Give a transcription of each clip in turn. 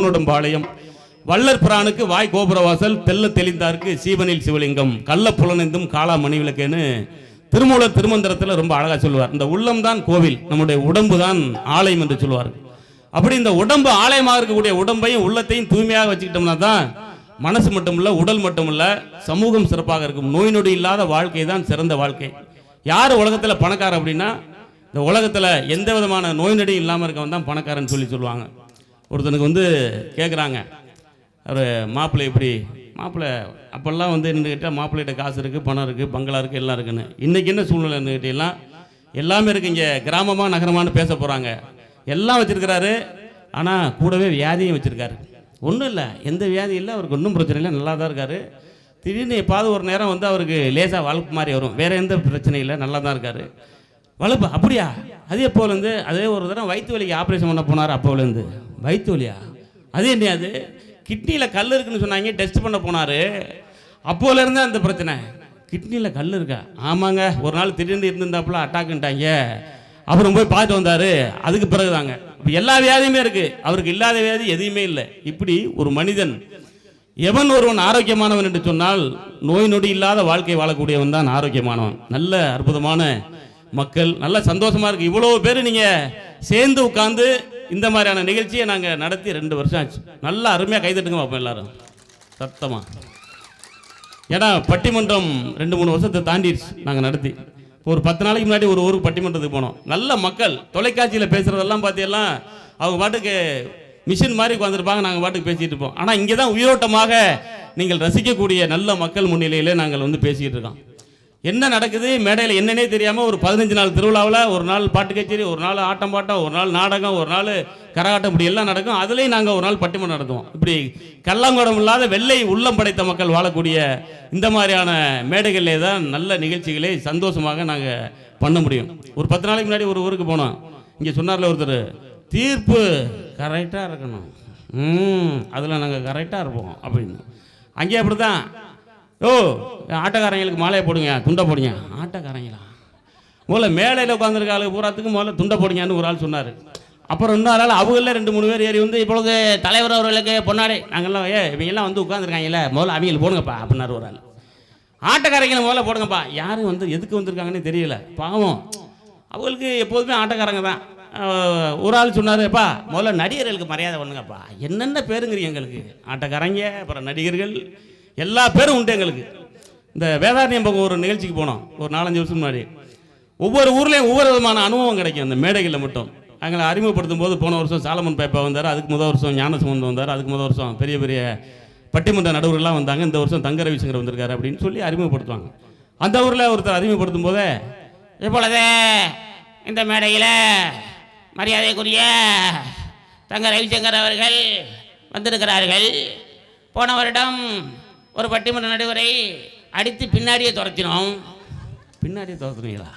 உன்னுடன் பாளையம். வள்ளற் பிரானுக்கு வாய் கோபுரவாசல் தெல்ல தெளிந்தார்க்கு சீவனில் சிவலிங்கம் கள்ள புலனைந்தும் காளா மணி விளக்கேன்னு திருமூலர் திருமந்திரத்தில் ரொம்ப அழகா சொல்லுவார். இந்த உள்ளம் தான் கோவில் நம்முடைய உடம்பு தான் ஆலயம் என்று சொல்லுவார் அப்படி இந்த உடம்பு ஆலயமாக இருக்கக்கூடிய உடம்பையும் உள்ளத்தையும் தூய்மையாக வச்சுக்கிட்டோம்னா தான் மனசு மட்டுமில்ல உடல் மட்டுமில்ல சமூகம் சிறப்பாக இருக்கும். நோய் நொடி இல்லாத வாழ்க்கை தான் சிறந்த வாழ்க்கை. யார் உலகத்துல பணக்காரர் அப்படின்னா இந்த உலகத்துல எந்த விதமான நோய் நொடி இல்லாமல் இருக்கவன் தான் பணக்காரன் சொல்லி சொல்லுவாங்க. ஒருத்தனுக்கு வந்து கேட்குறாங்க அவர் மாப்பிள்ளை எப்படி? மாப்பிள்ளை அப்போல்லாம் வந்து என்ன மாப்பிள்ளைகிட்ட காசு இருக்குது பணம் இருக்குது பங்களா இருக்குது எல்லாம் இருக்குன்னு. இன்றைக்கி என்ன சூழ்நிலைன்னு கேட்டீங்கன்னா எல்லாமே இருக்குது இங்கே. கிராமமாக நகரமானு பேச போகிறாங்க எல்லாம் வச்சுருக்கிறாரு. ஆனால் கூடவே வியாதியும் வச்சுருக்காரு. ஒன்றும் இல்லை. எந்த வியாதி இல்லை. அவருக்கு ஒன்றும் பிரச்சனை இல்லை. நல்லா தான் இருக்காரு. திடீர்னு எப்பாவது ஒரு நேரம் வந்து அவருக்கு லேசாக வளர்ப்பு மாதிரி வரும். வேறு எந்த பிரச்சனையும் இல்லை. நல்லா தான் இருக்காரு. வளர்ப்பு அப்படியா? அதே போலேருந்து அதே ஒரு தடவை வயிற்று வலிக்கு ஆப்ரேஷன் பண்ண போனார் அப்போலேருந்து. வயிற்று வலியா? அது என்ன அது? கிட்னியில் கல் இருக்குன்னு சொன்னாங்க டெஸ்ட் பண்ண போனார். அப்போலேருந்து அந்த பிரச்சனை. கிட்னியில் கல் இருக்கா? ஆமாங்க. ஒரு நாள் திடீர்னு இருந்திருந்தாப்புல அட்டாக்குன்ட்டாங்க அப்புறம் போய் பார்த்துட்டு வந்தார். அதுக்கு பிறகு தாங்க இப்போ எல்லா வியாதியுமே இருக்குது அவருக்கு இல்லாத வியாதி எதுவுமே இல்லை. இப்படி ஒரு மனிதன் எவன் ஒருவன் ஆரோக்கியமானவன் என்று சொன்னால் நோய் நொடி இல்லாத வாழ்க்கை வாழக்கூடியவன் தான் ஆரோக்கியமானவன். நல்ல அற்புதமான மக்கள் நல்ல சந்தோஷமாக இருக்குது இவ்வளோ பேர் நீங்கள் சேர்ந்து உட்காந்து இந்த மாதிரியான நிகழ்ச்சியை நாங்கள் நடத்தி ரெண்டு வருஷம் ஆச்சு. நல்லா அருமையாக கைதட்டுங்க பார்ப்போம் எல்லாரும். சத்தமாக ஏன்னா பட்டிமன்றம் ரெண்டு மூணு வருஷத்தை தாண்டிடுச்சு நாங்கள் நடத்தி. ஒரு பத்து நாளைக்கு முன்னாடி ஒரு ஊருக்கு பட்டிமன்றத்துக்கு போனோம். நல்ல மக்கள் தொலைக்காட்சியில் பேசுகிறதெல்லாம் பார்த்தீங்கன்னா அவங்க பாட்டுக்கு மிஷின் மாதிரி உட்காந்துருப்பாங்க நாங்கள் பாட்டுக்கு பேசிகிட்டு இருப்போம். ஆனால் இங்கே தான் உயிரோட்டமாக நீங்கள் ரசிக்கக்கூடிய நல்ல மக்கள் முன்னிலையில் நாங்கள் வந்து பேசிக்கிட்டு இருக்கோம். என்ன நடக்குது? மேடையில் என்னன்னே தெரியாமல் ஒரு பதினஞ்சு நாள் திருவிழாவில் ஒரு நாள் பாட்டு கச்சேரி ஒரு நாள் ஆட்டம் பாட்டம் ஒரு நாள் நாடகம் ஒரு நாள் கரகாட்டம் இப்படி எல்லாம் நடக்கும். அதுலேயும் நாங்கள் ஒரு நாள் பட்டிமன்றம் நடத்துவோம். இப்படி கள்ளங்குடம் இல்லாத வெள்ளை உள்ளம் படைத்த மக்கள் வாழக்கூடிய இந்த மாதிரியான மேடைகளிலே தான் நல்ல நிகழ்ச்சிகளை சந்தோஷமாக நாங்கள் பண்ண முடியும். ஒரு பத்து நாளைக்கு முன்னாடி ஒரு ஊருக்கு போனோம். இங்கே சொன்னார்ல ஒருத்தர் தீர்ப்பு கரெக்டாக இருக்கணும். ம் அதில் நாங்கள் கரெக்டாக இருப்போம். அப்படின்னு. அங்கேயே அப்படி தான் ஓ ஆட்டோக்காரங்களுக்கு மாலையை போடுங்க துண்டை போடுங்க. ஆட்டோக்காரங்களா? முதல்ல மேலையில் உட்காந்துருக்க ஆளுக்கு பூராத்துக்கு முதல்ல துண்டை போடுங்கன்னு ஒரு ஆள் சொன்னார். அப்புறம் இன்னொரு ஆள் அவங்கள ரெண்டு மூணு பேர் ஏறி வந்து இப்பொழுது தலைவர் அவர்களுக்கு பொன்னாடை. நாங்கள்லாம் ஏ இவங்கெல்லாம் வந்து உட்காந்துருக்காங்கல்ல முதல்ல அவங்களுக்கு போடுங்கப்பா அப்படின்னாரு ஒரு ஆள். ஆட்டக்காரங்களை முதல்ல போடுங்கப்பா. யாரும் வந்து எதுக்கு வந்திருக்காங்கன்னு தெரியல. பாவம். அவங்களுக்கு எப்போதுமே ஆட்டக்காரங்க தான். ஒரு ஆள் சொன்னார்ப்பா முதல்ல நடிகர்களுக்கு மரியாதை பண்ணுங்கப்பா. என்னென்ன பேருங்கிறீங்க எங்களுக்கு? ஆட்டக்காரங்க அப்புறம் நடிகர்கள் எல்லா பேரும் உண்டு எங்களுக்கு. இந்த வேதாரண்யம் பக்கம் ஒரு நிகழ்ச்சிக்கு போனோம். ஒரு நாலஞ்சு வருஷம் முன்னாடி. ஒவ்வொரு ஊர்லேயும் ஒவ்வொரு விதமான அனுபவம் கிடைக்கும் அந்த மேடைகளில் மட்டும். அங்கே அறிமுகப்படுத்தும் போது போன வருஷம் சாலமன் பேப்பா வந்தார் அதுக்கு முதல் வருஷம் ஞானசம்பந்தம் வந்தார் அதுக்கு முதல் வருஷம் பெரிய பெரிய பட்டிமன்ற நடுவர்கள்லாம் வந்தாங்க. இந்த வருஷம் தங்க ரவிசங்கர் வந்திருக்காரு அப்படின்னு சொல்லி அறிமுகப்படுத்துவாங்க. அந்த ஊரில் ஒருத்தர் அறிமுகப்படுத்தும் போதே இப்பொழுதே இந்த மேடையில் மரியாதைக்குரிய தங்க ரவிசங்கர் அவர்கள் வந்திருக்கிறார்கள். போன வருடம் ஒரு பட்டிமன்ற நடுவரை அடித்து பின்னாடியே துரத்தினோம். பின்னாடியே துரத்துனீங்களா?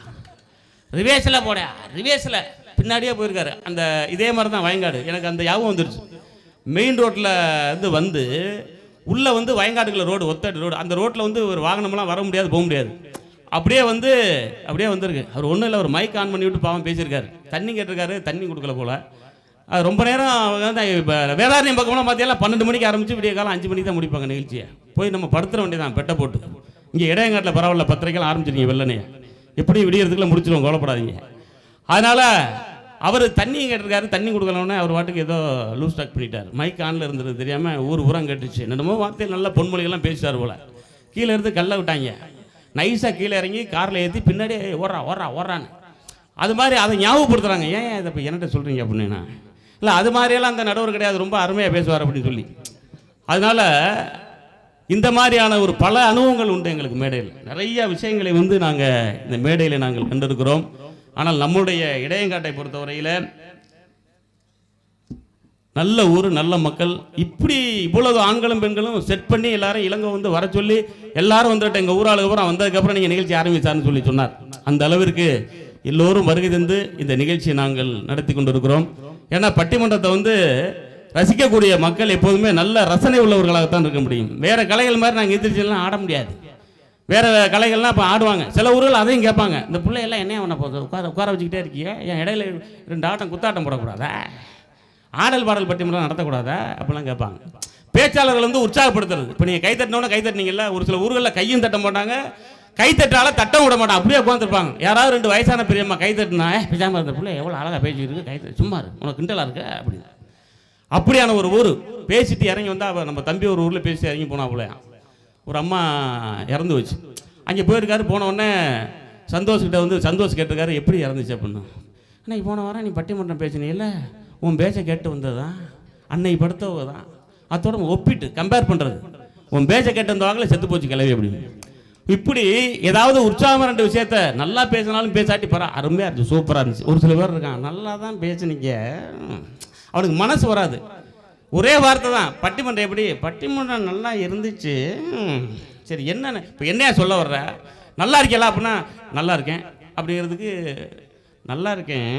ரிவேஸில் போட ரிவேஸில் பின்னாடியே போயிருக்காரு. அந்த இதே மாதிரி தான் வயங்காடு. எனக்கு அந்த யாபகம் வந்துடுச்சு மெயின் ரோட்டில் இருந்து வந்து உள்ளே வந்து வயங்காடுக்குள்ள ரோடு ஒத்தடி ரோடு அந்த ரோட்டில் வந்து ஒரு வாகனம்லாம் வர முடியாது போக முடியாது. அப்படியே வந்து அப்படியே வந்திருக்கு. அவர் ஒன்றும் இல்லை ஒரு மைக் ஆன் பண்ணி விட்டு பாவம் பேசியிருக்காரு. தண்ணி கேட்டிருக்காரு தண்ணி கொடுக்கல போல. அது ரொம்ப நேரம் அவங்க வந்து இப்போ வேளாண்மை பக்கம்லாம் பார்த்தீங்கன்னா பன்னெண்டு மணிக்கு ஆரம்பிச்சு விடிய காலம் அஞ்சு மணிக்கு தான் முடிப்பாங்க நிகழ்ச்சியை. போய் நம்ம படுத்துற வேண்டியதான் பெட்டை போட்டு. இங்கே இடையங்காட்டில் பரவாயில்ல பத்திரிக்கைலாம் ஆரம்பிச்சிருக்கீங்க வெள்ளனே எப்படி விடியறதுக்குள்ள முடிச்சிருவோம் கோலப்படாதீங்க அதனால் அவர் தண்ணி கேட்டிருக்காரு தண்ணி கொடுக்கலன்னே அவர் வாட்டுக்கு ஏதோ லூஸ் ஸ்டாக் பண்ணிட்டார். மைக் ஆனில் இருந்தது தெரியாமல் ஊர் பூரா கேட்டுச்சு. என்னமோ வார்த்தையில் நல்ல பொன்மொழிகள்லாம் பேசிட்டார் போல. கீழே இருந்து கல்ல விட்டாங்க. நைஸாக கீழே இறங்கி காரில் ஏற்றி பின்னாடி ஓடுறா ஓடுறா ஓடுறான்னு. அது மாதிரி அதை ஞாபகப்படுத்துகிறாங்க ஏன் இதை இப்போ என்கிட்ட சொல்கிறீங்க அப்படின்னா இல்லை அது மாதிரியெல்லாம் அந்த நடுவர் கிடையாது ரொம்ப அருமையாக பேசுவார் அப்படின்னு சொல்லி. அதனால இந்த மாதிரியான ஒரு பல அனுபவங்கள் உண்டு எங்களுக்கு மேடையில். நிறைய விஷயங்களை வந்து நாங்கள் இந்த மேடையில் நாங்கள் கண்டிருக்கிறோம். ஆனால் நம்முடைய இடையங்காட்டை பொறுத்தவரையில் நல்ல ஊர் நல்ல மக்கள். இப்படி இவ்வளவு ஆண்களும் பெண்களும் செட் பண்ணி எல்லாரும் இலங்கை வந்து வர சொல்லி எல்லாரும் வந்துட்டு எங்கள் ஊராளுக்கு அப்புறம் வந்ததுக்கப்புறம் நீங்கள் நிகழ்ச்சி ஆரம்பித்தார்னு சொல்லி சொன்னார். அந்த அளவிற்கு எல்லோரும் வருகை தந்து இந்த நிகழ்ச்சியை நாங்கள் நடத்தி கொண்டிருக்கிறோம். ஏன்னா பட்டிமன்றத்தை வந்து ரசிக்கக்கூடிய மக்கள் எப்போதுமே நல்ல ரசனை உள்ளவர்களாகத்தான் இருக்க முடியும். வேறு கலைகள் மாதிரி நாங்கள் எதிர்த்துலாம் ஆட முடியாது. வேறு கலைகள்லாம் இப்போ ஆடுவாங்க. சில ஊர்கள் அதையும் கேட்பாங்க. இந்த பிள்ளையெல்லாம் என்ன பண்ண போகுது உட்கார உட்கார வச்சுக்கிட்டே இருக்கியே? என் இடையில ரெண்டு ஆட்டம் குத்தாட்டம் போடக்கூடாதா? ஆடல் பாடல் பட்டிமன்றம் நடத்தக்கூடாதா? அப்படிலாம் கேட்பாங்க. பேச்சாளர்கள் வந்து உற்சாகப்படுத்துறது. இப்போ நீங்கள் கை தட்டினோட கை தட்டினீங்கல்ல ஒரு சில ஊர்களில் கையும் தட்ட மாட்டாங்க. கை தட்டால தட்டம் விட மாட்டான் அப்படியே உட்காந்துருப்பாங்க யாராவது ரெண்டு வயசான பெரியம்மா கை தட்டினா "ஏ, இருந்த பிள்ளை எவ்வளோ அழகாக பேசிட்டு இருக்கு. கை சும்மா இருக்கு உனக்கு கிண்டலாக இருக்கு? அப்படின்னு. அப்படியான ஒரு ஊர். பேசிட்டு இறங்கி வந்தால் நம்ம தம்பி ஒரு ஊரில் பேசி இறங்கி போனா போல ஒரு அம்மா இறந்து வச்சு அங்கே போயிருக்காரு போன உடனே சந்தோஷ்கிட்ட வந்து சந்தோஷ் கேட்டிருக்காரு எப்படி இறந்துச்சு அப்படின்னு. அன்னைக்கு போன வாரம் நீ பட்டிமன்றம் பேசினீல்ல உன் பேச்சை கேட்டு வந்தது? தான் அன்னைக்கு படுத்தவங்க தான். அதோட ஒப்பிட்டு கம்பேர் பண்ணுறது உன் பேச்சை கேட்டு வந்தவாங்களே செத்து போச்சு கிளவி அப்படின்னு. இப்படி ஏதாவது உற்சாகம் ரெண்டு விஷயத்த நல்லா பேசினாலும் பேசாட்டி பரா அருமையாக இருந்துச்சு சூப்பராக இருந்துச்சு. ஒரு சில பேர் இருக்கான் நல்லா தான் பேசுனீங்க. அவனுக்கு மனசு வராது. ஒரே வார்த்தை தான். பட்டிமன்றம் எப்படி? பட்டிமன்றம் நல்லா இருந்துச்சு. சரி என்னென்ன? இப்போ என்னையா சொல்ல வர்ற? நல்லா இருக்கேலா அப்படின்னா நல்லா இருக்கேன். அப்படிங்கிறதுக்கு நல்லா இருக்கேன்.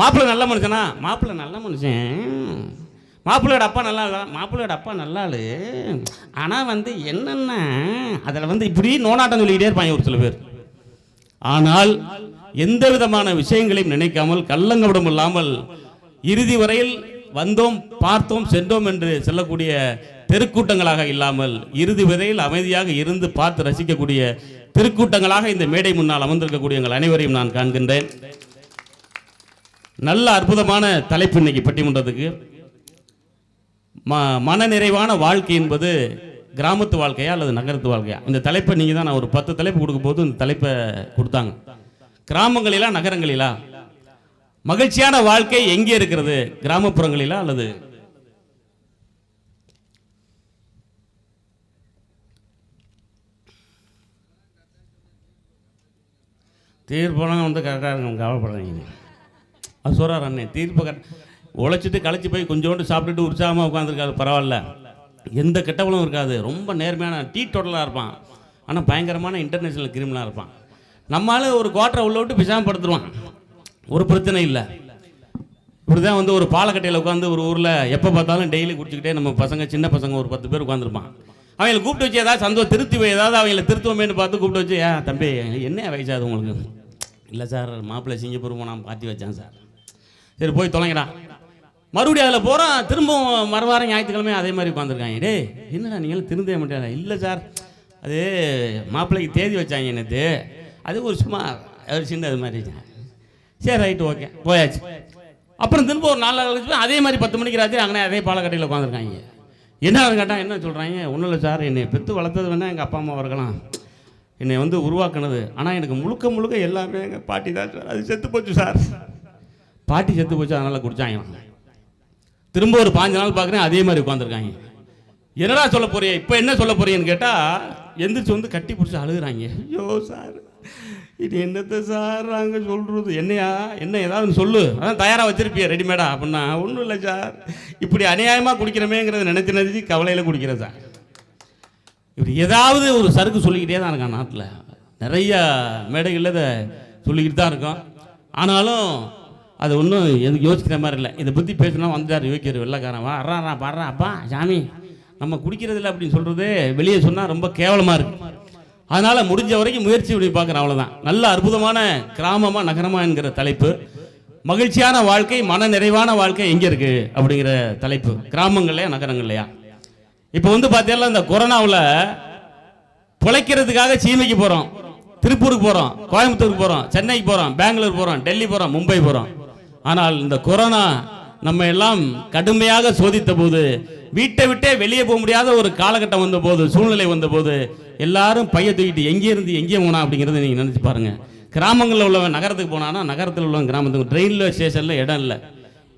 மாப்பிள்ளை நல்ல மனுஷனா? மாப்பிள்ளை நல்ல மனுஷன். மாப்பிள்ளையோட அப்பா நல்லா இல்ல மாப்பிள்ளையோட அப்பா நல்லா ஆனால் வந்து என்னென்ன அதில் வந்து இப்படி நோனாட்டம் சொல்லிக்கிட்டே இருப்பாங்க ஒரு சில பேர். ஆனால் எந்த விதமான விஷயங்களையும் நினைக்காமல் கள்ளங்கவிடம் இல்லாமல் இறுதி வரையில் வந்தோம் பார்த்தோம் சென்றோம் என்று செல்லக்கூடிய தெருக்கூட்டங்களாக இல்லாமல் இறுதி வரையில் அமைதியாக இருந்து பார்த்து ரசிக்கக்கூடிய திருக்கூட்டங்களாக இந்த மேடை முன்னால் அமர்ந்திருக்கக்கூடிய எங்கள் அனைவரையும் நான் காண்கின்றேன். நல்ல அற்புதமான தலைப்பு இன்னைக்கு பட்டிமன்றத்துக்கு. ம மனநிறைவான வாழ்க்கை என்பது கிராமத்து வாழ்க்கையா அல்லது நகரத்து வாழ்க்கையா? இந்த தலைப்பை நீங்கள் தான் நான் ஒரு பத்து தலைப்பு கொடுக்கும்போது இந்த தலைப்பை கொடுத்தாங்க. கிராமங்களிலா நகரங்களிலா? மகிழ்ச்சியான வாழ்க்கை எங்கே இருக்கிறது? கிராமப்புறங்களிலா அல்லது? தீர்ப்பெல்லாம் வந்து கரெக்டாக இருக்கும் கவலைப்படுறீங்க அது சொல்கிறார் அண்ணே தீர்ப்பு கரெக்ட் உழைச்சிட்டு களைச்சி போய் கொஞ்சோண்டு சாப்பிட்டுட்டு உற்சாகமாக உட்காந்துருக்காரு பரவாயில்ல. எந்த கெட்டவளும் இருக்காது ரொம்ப நேர்மையான டீ டோட்டலாக இருப்பான். ஆனால் பயங்கரமான இன்டர்நேஷ்னல் கிரிமினலாக இருப்பான். நம்மளால ஒரு குவாட்டரை உள்ள விட்டு பிசாம படுத்துருவான் ஒரு பிரச்சனை இல்லை. இப்படிதான் வந்து ஒரு பாலக்கட்டையில் உட்காந்து ஒரு ஊரில் எப்போ பார்த்தாலும் டெய்லி குடிச்சிக்கிட்டே நம்ம பசங்க சின்ன பசங்க ஒரு பத்து பேர் உட்காந்துருப்பான் அவங்கள கூப்பிட்டு வச்சு ஏதாவது சந்தோஷம் திருத்தி வை, ஏதாவது அவங்கள திருத்துவோமேனு பார்த்து கூப்பிட்டு வச்சு ஏன் தம்பி என்ன வயசாது உங்களுக்கு? இல்லை சார் மாப்பிள்ளை சிங்கப்பூர் போனால் பார்த்து வச்சேன் சார். சரி போய் தொலைங்கடா. மறுபடியும் அதில் போகிறோம் திரும்பவும் மறுவாரம் ஞாயிற்றுக்கிழமை அதே மாதிரி உட்காந்துருக்காங்க டே என்னடா நீங்களும் திருந்தே மாட்டேன் இல்லை சார் அது மாப்பிள்ளைக்கு தேதி வச்சாங்க எனக்கு அது ஒரு சும்மா ஒரு சின்ன அது மாதிரி சரி ரைட்டு ஓகே போயாச்சு. அப்புறம் திரும்ப ஒரு நாலு நாள் கழிச்சு போய் அதே மாதிரி பத்து மணிக்கு ராத்திரி அங்கே அதே பாலக்கட்டையில் உட்காந்துருக்காங்க என்ன கேட்டால் என்ன சொல்கிறாங்க ஒன்றும் இல்லை சார் என்னை பெற்று வளர்த்தது வேணால் எங்கள் அப்பா அம்மா இருக்கலாம் என்னை வந்து உருவாக்குனது. ஆனால் எனக்கு முழுக்க முழுக்க எல்லாமே எங்கள் பாட்டி தான் சார். அது செத்து போச்சு சார். பாட்டி செத்து போச்சு அதனால் குடிச்சாங்க. திரும்ப ஒரு பாஞ்சு நாள் பார்க்குறேன் அதே மாதிரி உட்காந்துருக்காங்க என்னடா சொல்ல போறிய? இப்போ என்ன சொல்ல போறீங்கன்னு கேட்டால் எந்திரிச்சு வந்து கட்டி பிடிச்சி அழுகுறாங்க. ஐயோ சார். இது என்னத்தை சார் நாங்கள் சொல்கிறது என்னையா? என்ன ஏதாவது சொல்லு. அதான் தயாராக வச்சுருப்பியா ரெடிமேடா அப்படின்னா ஒன்றும் இல்லை சார். இப்படி அநியாயமாக குடிக்கிறமேங்கிறத நினைச்சு நினச்சி கவலையில் குடிக்கிறேன் சார். இப்படி ஏதாவது ஒரு சருக்கு சொல்லிக்கிட்டே தான் இருக்கான் நாட்டில். நிறைய மேடைகளில் இதை சொல்லிக்கிட்டு தான் இருக்கோம். ஆனாலும் அது ஒன்றும் எதுக்கு யோசிக்கிற மாதிரி இல்லை. இதை பற்றி பேசினா வந்துட்டார் யோசிக்கிற வெள்ளக்காரன். வா அறான் பாடுறான் அப்பா சாமி. நம்ம குடிக்கிறதில்ல அப்படின்னு சொல்கிறது வெளியே சொன்னால் ரொம்ப கேவலமாக இருக்குது அதனால் முடிஞ்ச வரைக்கும் முயற்சி பண்ணி பார்க்குறேன் அவ்வளோதான் நல்ல அற்புதமான கிராமமாக நகரமாக என்கிற தலைப்பு. மகிழ்ச்சியான வாழ்க்கை மன நிறைவான வாழ்க்கை எங்கே இருக்குது அப்படிங்கிற தலைப்பு. கிராமங்கள்லையா நகரங்கள்லையா? இப்போ வந்து பார்த்தீங்கன்னா இந்த கொரோனாவில் பிழைக்கிறதுக்காக சீமைக்கு போகிறோம் திருப்பூருக்கு போகிறோம் கோயம்புத்தூருக்கு போகிறோம் சென்னைக்கு போகிறோம் பெங்களூர் போகிறோம் டெல்லி போகிறோம் மும்பை போகிறோம் ஆனால் இந்த கொரோனா நம்ம எல்லாம் கடுமையாக சோதித்த போது வீட்டை விட்டே வெளியே போக முடியாத ஒரு காலகட்டம் வந்த போது சூழ்நிலை வந்த போது எல்லாரும் பைய தூக்கிட்டு எங்கே இருந்து எங்கே போனா அப்படிங்கிறத நீங்கள் நினச்சி பாருங்க. கிராமங்களில் உள்ளவன் நகரத்துக்கு போனான்னா நகரத்தில் உள்ளவன் கிராமத்துக்கு ட்ரெயினில் ஸ்டேஷனில் இடம் இல்லை.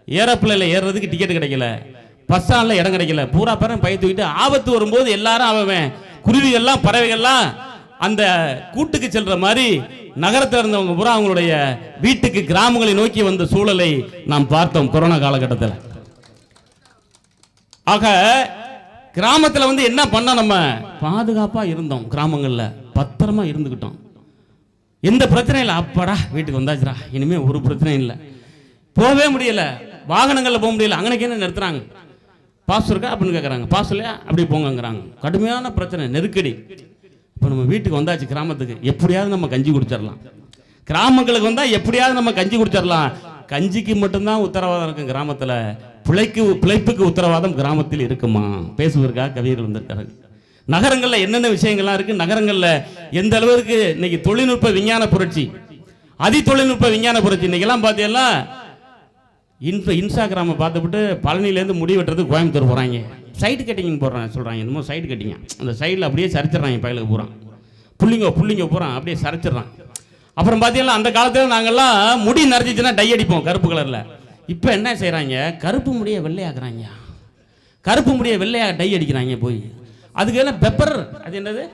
ஏரோப்ளேனில் ஏறுறதுக்கு டிக்கெட் கிடைக்கல. பஸ் ஸ்டாண்டில் இடம் கிடைக்கல. பூரா பேரும் பைய தூக்கிட்டு ஆபத்து வரும்போது எல்லாரும் அவன் குருவிகள்லாம் பறவைகள்லாம் அந்த கூட்டுக்கு செல்ற மாதிரி நகரத்தில் இருந்தவங்க பூரா அவங்களுடைய வீட்டுக்கு கிராமங்களை நோக்கி வந்த சூழலை நாம் பார்த்தோம் கொரோனா காலகட்டத்தில். ஆக கிராமத்தில் வந்து என்ன பண்ண நம்ம பாதுகாப்பா இருந்தோம் கிராமங்களில் பத்திரமா இருந்துக்கிட்டோம் எந்த பிரச்சனையும் இல்லை. அப்பாடா வீட்டுக்கு வந்தாச்சுடா. இனிமே ஒரு பிரச்சனையும் இல்லை. போகவே முடியல. வாகனங்களில் போக முடியல. அங்கனைக்கு என்ன நிறுத்துறாங்க? பாஸ் இருக்கா அப்படின்னு கேட்குறாங்க பாஸ் இல்லையா? அப்படி போங்கங்கிறாங்க. கடுமையான பிரச்சனை நெருக்கடி. இப்போ நம்ம வீட்டுக்கு வந்தாச்சு கிராமத்துக்கு. எப்படியாவது நம்ம கஞ்சி குடிச்சிடலாம். கிராமங்களுக்கு வந்தால் எப்படியாவது நம்ம கஞ்சி குடிச்சிடலாம். கஞ்சிக்கு மட்டும்தான் உத்தரவாதம் இருக்கும் கிராமத்தில். பிழைக்கு பிழைப்புக்கு உத்தரவாதம் கிராமத்தில் இருக்குமா? பேசுவதற்காக கவிஞர்கள் வந்திருக்காரு நகரங்களில் என்னென்ன விஷயங்கள்லாம் இருக்குது நகரங்களில் எந்த அளவுக்கு இன்னைக்கு தொழில்நுட்ப விஞ்ஞான புரட்சி? அதி தொழில்நுட்ப விஞ்ஞான புரட்சி. இன்னைக்கெல்லாம் பார்த்தீங்கன்னா இன்ஃப இன்ஸ்டாகிராமை பார்த்துவிட்டு பழனிலேருந்து முடி வெட்டுறதுக்கு கோயம்புத்தூர் போகிறாங்க சைடு கட்டிங்னு போடுறாங்க சொல்கிறாங்க என்னமோ சைடு கட்டிங்க அந்த சைடில் அப்படியே சரிச்சிட்றாங்க பயலுக்கு பூரா. புள்ளிங்க புள்ளிங்க பூரா அப்படியே சரிச்சிடுறான். அப்புறம் பார்த்தீங்கன்னா அந்த காலத்தில் நாங்கள்லாம் முடி நிறைஞ்சிச்சுன்னா டை அடிப்போம் கருப்பு கலரில். இப்போ என்ன செய்கிறாங்க கருப்பு முடியை வெள்ளையாக்குறாங்க. கருப்பு முடியை வெள்ளையாக டை அடிக்கிறாங்க போய். அதுக்கு என்ன பெப்பர் அது என்னது?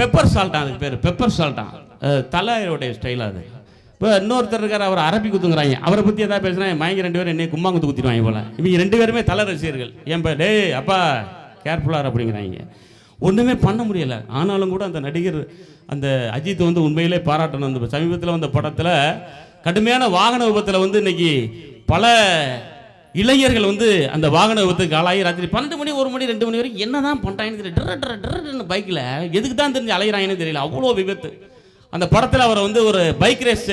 பெப்பர் சால்ட்டா அதுக்கு பேர். பெப்பர் சால்ட்டா தலையோடைய ஸ்டைலாக அது. இப்போ இன்னொருத்தர் இருக்கார் அவர் அரபி குத்துங்கிறாங்க. அவரை பற்றி எதாவது பேசுனா மயங்க ரெண்டு பேரும் என்னை கும்மாங்குத்து குத்திடுவாங்க போல. இவங்க ரெண்டு பேருமே தலை ரசிகர்கள் ஏன்பா டேய் அப்பா கேர்ஃபுல்லாக அப்படிங்கிறாங்க. ஒன்றுமே பண்ண முடியலை. ஆனாலும் கூட அந்த நடிகர் அந்த அஜித் வந்து உண்மையிலே பாராட்டணும். அந்த சமீபத்தில் வந்த படத்தில் கடுமையான வாகன விபத்தில் வந்து இன்னைக்கு பல இளைஞர்கள் வந்து அந்த வாகன விபத்துக்கு ஆளாகி ராத்திரி பன்னெண்டு மணி ஒரு மணி ரெண்டு மணி வரைக்கும் என்ன தான் பண்ணுறாங்கன்னு தெரியல. டர டர பைக்கில் எதுக்கு தான் தெரிஞ்சு அலையிறாங்கன்னு தெரியல. அவ்வளோ விபத்து. அந்த படத்தில் அவரை வந்து ஒரு பைக் ரேஸ்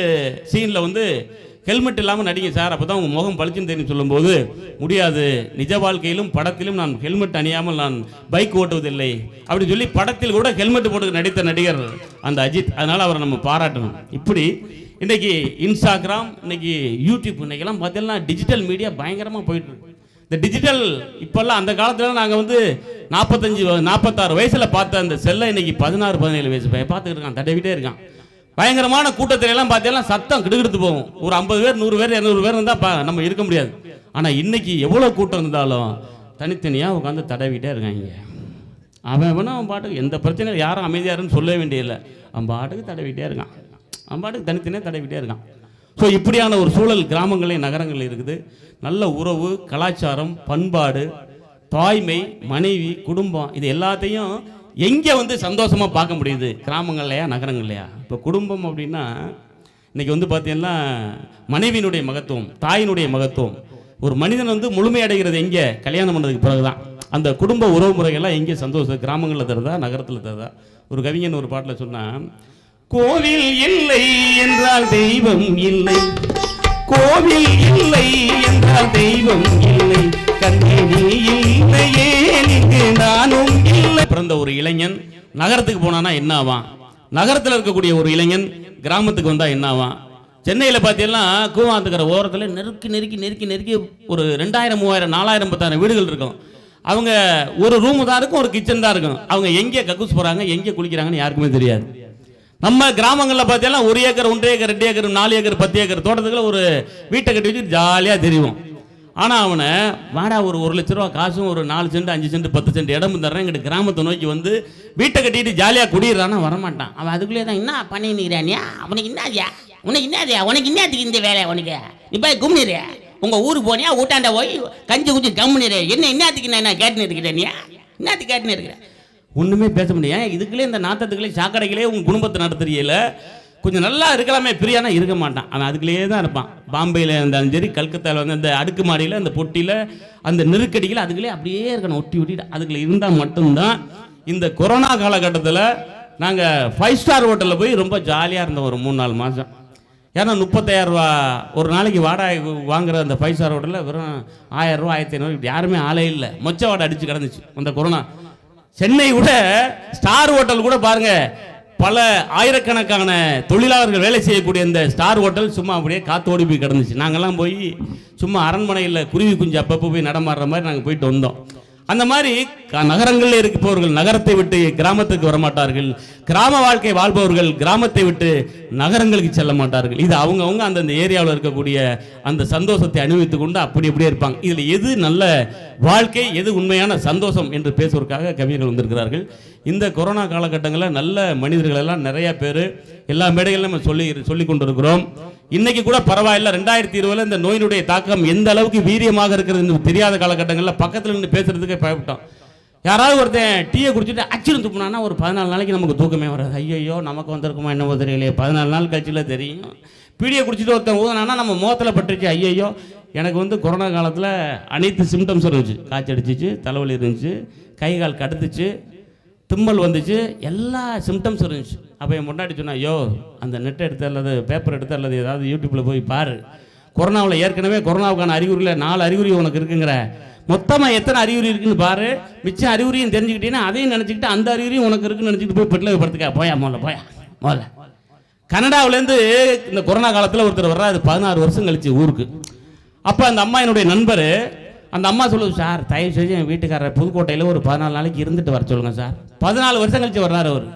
சீனில் வந்து ஹெல்மெட் இல்லாமல் நடிங்க சார். அப்போ தான் உங்கள் முகம் பளிச்சுன்னு தெரியும் சொல்லும்போது முடியாது. நிஜ வாழ்க்கையிலும் படத்திலும் நான் ஹெல்மெட் அணியாமல் நான் பைக் ஓட்டுவதில்லை. அப்படின்னு சொல்லி படத்தில் கூட ஹெல்மெட் போட்டு நடித்த நடிகர் அந்த அஜித். அதனால் அவரை நம்ம பாராட்டணும். இப்படி இன்றைக்கி இன்ஸ்டாகிராம் இன்னைக்கு யூடியூப் இன்றைக்கெல்லாம் பார்த்தீங்கன்னா டிஜிட்டல் மீடியா பயங்கரமாக போயிட்டு இந்த டிஜிட்டல் இப்போல்லாம் அந்த காலத்தில் நாங்கள் வந்து நாற்பத்தஞ்சு நாற்பத்தாறு வயசில் பார்த்த அந்த செல்லை இன்னைக்கு பதினாறு பதினேழு வயசு பையன் பார்த்துக்கிட்டு இருக்கான் தடவிட்டே இருக்கான். பயங்கரமான கூட்டத்துல எல்லாம் பார்த்தீங்கன்னா சத்தம் கிடுகிடுத்து போகும். ஒரு ஐம்பது பேர் நூறு பேர் இரநூறு பேர் இருந்தால் நம்ம இருக்க முடியாது. ஆனால் இன்னைக்கு எவ்வளோ கூட்டம் இருந்தாலும் தனித்தனியாக உட்காந்து தடவிட்டே இருக்காங்க அவன் வேணா அவன் பாட்டுக்கு எந்த பிரச்சனையும் யாரும் அமைதியாருன்னு சொல்ல வேண்டியதில்லை. அவன் பாட்டுக்கு தடவிட்டே இருக்கான். அவன் பாட்டுக்கு தனித்தனியாக தடவிட்டே இருக்கான். ஸோ இப்படியான ஒரு சூழல் கிராமங்களே நகரங்களில் இருக்குது. நல்ல உறவு கலாச்சாரம் பண்பாடு தாய்மை மனைவி குடும்பம் இது எல்லாத்தையும் எங்கே வந்து சந்தோஷமாக பார்க்க முடியுது? கிராமங்கள்லையா நகரங்கள்லையா? இப்போ குடும்பம் அப்படின்னா இன்னைக்கு வந்து பார்த்தீங்கன்னா மனைவியினுடைய மகத்துவம் தாயினுடைய மகத்துவம். ஒரு மனிதன் வந்து முழுமையடைகிறது எங்கே? கல்யாணம் பண்ணதுக்கு பிறகு தான் அந்த குடும்ப உறவு முறைகள்லாம் எங்கே சந்தோஷம்? கிராமங்களில் தருதா நகரத்தில் தருதா? ஒரு கவிஞன் ஒரு பாட்டில் சொன்னால் கோவில் இல்லை என்றால் தெய்வம் இல்லை. கோவில் இல்லை என்றால் தெய்வம் இல்லை. இல்லையே நானும் இல்லை. பிறந்த ஒரு இளைஞன் நகரத்துக்கு போனானா என்ன ஆவான் நகரத்தில் இருக்கக்கூடிய ஒரு இளைஞன் கிராமத்துக்கு வந்தால் என்ன ஆவான் சென்னையில் பார்த்தீங்கன்னா கூவாந்துக்கிற ஓரத்தில் நெருக்கி நெருக்கி நெருக்கி நெருக்கி ஒரு ரெண்டாயிரம் மூவாயிரம் நாலாயிரம் பத்தாயிரம் வீடுகள் இருக்கும். அவங்க ஒரு ரூமு தான் இருக்கும் ஒரு கிச்சன் தான் இருக்கும். அவங்க எங்கே கக்கூஸ் போகிறாங்க எங்கே குளிக்கிறாங்கன்னு யாருக்குமே தெரியாது. நம்ம கிராமங்களில் பார்த்தீங்கன்னா ஒரு ஏக்கர் ஒன்றரை ஏக்கர் ரெண்டு ஏக்கர் நாலு ஏக்கர் பத்து ஏக்கர் தோட்டத்துக்குள்ள ஒரு வீட்டை கட்டி வச்சு ஜாலியாக தெரியும் ஆனால் அவனை வாடா ஒரு ஒரு லட்ச ரூபா காசும் ஒரு நாலு சென்ட் அஞ்சு சென்ட் பத்து சென்ட் இடம் தர்றேன். எங்கிட்ட கிராமத்தை நோக்கி வந்து வீட்டை கட்டிட்டு ஜாலியாக குடியிடறானா வரமாட்டான். அவன் அதுக்குள்ளே தான் என்ன பண்ணிக்கிறானியா அவனுக்கு என்னதியா உனக்கு என்னதியா உனக்கு என்னத்துக்கு இந்த வேலை உனக்கு? நீ போய் கும்னிரு உங்கள் ஊருக்கு போனியா ஊட்டாண்ட போய் கஞ்சி குச்சி கம்முனிரு. என்ன என்னத்துக்கு நான் என்ன கேட்டுன்னு இருக்கிறேனியா? என்னத்துக்கு கேட்டுன்னு இருக்கிறேன்? ஒன்றுமே பேச முடியாது. இதுக்குள்ளே இந்த நாத்தத்துக்குள்ளே சாக்கடைகளே உங்கள் குடும்பத்தை நடத்துறீங்கள? கொஞ்சம் நல்லா இருக்கலாமே பிரியானா இருக்க மாட்டான். அவன் அதுக்குள்ளேயே தான் இருப்பான். பாம்பேயில் இருந்தாலும் சரி கல்கத்தாவில் வந்து அந்த அடுக்கு மாடியில் அந்த பொட்டியில் அந்த நெருக்கடியில் அதுக்குள்ளே அப்படியே இருக்கணும் ஒட்டி ஒட்டிட்டு. அதுக்குள்ளே இருந்தால் மட்டும்தான் இந்த கொரோனா காலகட்டத்தில் நாங்கள் ஃபைவ் ஸ்டார் ஹோட்டலில் போய் ரொம்ப ஜாலியாக இருந்தோம் ஒரு மூணு நாலு மாதம் ஏன்னா முப்பத்தாயிரம் ரூபா ஒரு நாளைக்கு வாடகை வாங்குற அந்த ஃபைவ் ஸ்டார் ஹோட்டலில் வெறும் ஆயிரம் ஆயிரத்தி ஐநூறு இப்படி யாருமே ஆளே இல்லை. மொச்ச வாடகை அடித்து கிடந்துச்சு அந்த கொரோனா. சென்னை விட ஸ்டார் ஹோட்டல் கூட பாருங்க பல ஆயிரக்கணக்கான தொழிலாளர்கள் வேலை செய்யக்கூடிய இந்த ஸ்டார் ஹோட்டல் சும்மா அப்படியே காத்தோடி போய் கிடந்துச்சு. நாங்கள்லாம் போய் சும்மா அரண்மனையில் குருவி குஞ்சு அப்பப்போ போய் நடமாடுற மாதிரி நாங்கள் போயிட்டு வந்தோம். அந்த மாதிரி க- நகரங்களில் இருப்பவர்கள் நகரத்தை விட்டு கிராமத்துக்கு வரமாட்டார்கள். கிராம வாழ்க்கை வாழ்பவர்கள் கிராமத்தை விட்டு நகரங்களுக்கு செல்ல மாட்டார்கள். இது அவங்கவுங்க அந்தந்த ஏரியாவில் இருக்கக்கூடிய அந்த சந்தோஷத்தை அனுபவித்து கொண்டு அப்படி அப்படியே இருப்பாங்க. இதில் எது நல்ல வாழ்க்கை எது உண்மையான சந்தோஷம் என்று பேசுவதற்காக கவிஞர்கள் வந்திருக்கிறார்கள். இந்த கொரோனா காலகட்டங்களில் நல்ல மனிதர்களெல்லாம் நிறையா நிறைய பேர் எல்லா மேடைகளும் நம்ம சொல்லி சொல்லி கொண்டிருக்கிறோம் இன்னைக்கு கூட பரவாயில்ல. ரெண்டாயிரத்தி இருபதுல இந்த நோயினுடைய தாக்கம் எந்த அளவுக்கு வீரியமாக இருக்கிறது தெரியாத காலகட்டங்களில் பக்கத்தில் நின்று பேசுறதுக்கே பயப்பட்டோம். யாராவது ஒருத்தன் டீயை குடிச்சிட்டு அச்சிரும் துப்புனானா ஒரு பதினாலு நாளைக்கு நமக்கு தூக்கமே வராது. ஐயோ நமக்கு வந்திருக்குமா என்னவோ தெரியலையே. பதினாலு நாள் கழிச்சுல தெரியும். பீடியை குடிச்சிட்டு ஒருத்தன் ஊதுனானா நம்ம முகத்தில் பட்டுருச்சு. ஐயையோ எனக்கு வந்து கொரோனா காலத்தில் அனைத்து சிம்டம்ஸ் இருந்துச்சு. காய்ச்சல் அடிச்சிச்சு தலைவலி இருந்துச்சு கை கால் கடுத்துச்சு தும்மல் வந்துச்சு. எல்லா சிம்டம்ஸ் இருந்துச்சு. அப்போ என் முன்னாடி சொன்னா ஐயோ அந்த நெட் எடுத்து அல்லது பேப்பர் எடுத்து அல்லது ஏதாவது யூடியூப்பில் போய் பாரு. கொரோனாவில் ஏற்கனவே கொரோனாவுக்கான அறிகுறியில் நாலு அறிகுறி உனக்கு இருக்குங்கிற. மொத்தமாக எத்தனை அறிகுறி இருக்குன்னு பாரு. மிச்சம் அறிகுறியும் தெரிஞ்சுக்கிட்டீங்கன்னா அதையும் நினச்சிக்கிட்டு அந்த அறிகுறியும் உனக்கு இருக்குன்னு நினச்சிக்கிட்டு போய் பெட்டில் படுத்துக்க. போயா முதல்ல போயா முதல்ல கனடாவிலேருந்து இந்த கொரோனா காலத்தில் ஒருத்தர் வர்றாரு பதினாறு வருஷம் கழிச்சு ஊருக்கு. அப்போ அந்த அம்மா என்னுடைய நண்பர் அந்த அம்மா சொல்லுது சார் தயவு செஞ்சு என் வீட்டுக்காரர் புதுக்கோட்டையில் ஒரு பதினாலு நாளைக்கு இருந்துட்டு வர சொல்லுங்கள் சார். பதினாலு வருஷம் கழிச்சு வர்றாரு அவர்.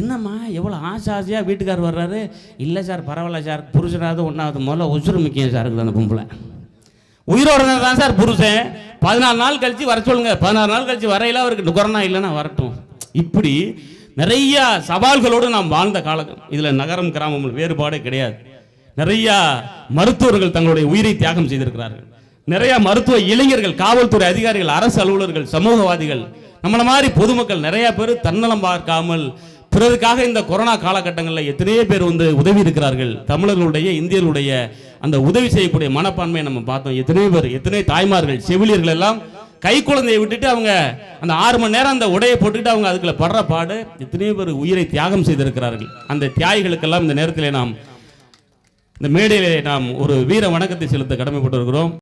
என்னம்மா எவ்வளோ ஆசை ஆசையாக வீட்டுக்கார் வர்றாரு? இல்லை சார் பரவாயில்ல சார். புருஷனாவது ஒன்றாவது முதல்ல உசுறு முக்கியம் சார் இருக்குது அந்த பொம்பளை. உயிரோட தான் சார் புருஷன். பதினாலு நாள் கழித்து வர சொல்லுங்க. பதினாறு நாள் கழித்து வரையில அவருக்கு கொரோனா இல்லைன்னா வரட்டும். இப்படி நிறைய சவால்களோடு நாம் வாழ்ந்த காலம் இதில் நகரம் கிராமம் வேறுபாடே கிடையாது. நிறையா மருத்துவர்கள் தங்களுடைய உயிரை தியாகம் செய்திருக்கிறார்கள். நிறைய மருத்துவ இளைஞர்கள் காவல்துறை அதிகாரிகள் அரசு அலுவலர்கள் சமூகவாதிகள் நம்மளை மாதிரி பொதுமக்கள் நிறைய பேர் தன்னலம் பார்க்காமல் பிறருக்காக இந்த கொரோனா காலகட்டங்களில் எத்தனையோ பேர் வந்து உதவி இருக்கிறார்கள். தமிழர்களுடைய இந்தியர்களுடைய அந்த உதவி செய்யக்கூடிய மனப்பான்மையை நம்ம பார்த்தோம். எத்தனையோ பேர் எத்தனை தாய்மார்கள் செவிலியர்கள் எல்லாம் கை குழந்தையை விட்டுட்டு அவங்க அந்த ஆறு மணி நேரம் அந்த உடையை போட்டுட்டு அவங்க அதுக்குள்ள படுற பாடு எத்தனையோ பேர் உயிரை தியாகம் செய்திருக்கிறார்கள். அந்த தியாகிகளுக்கெல்லாம் இந்த நேரத்தில் நாம் இந்த மேடையிலே நாம் ஒரு வீர வணக்கத்தை செலுத்த கடமைப்பட்டிருக்கிறோம்.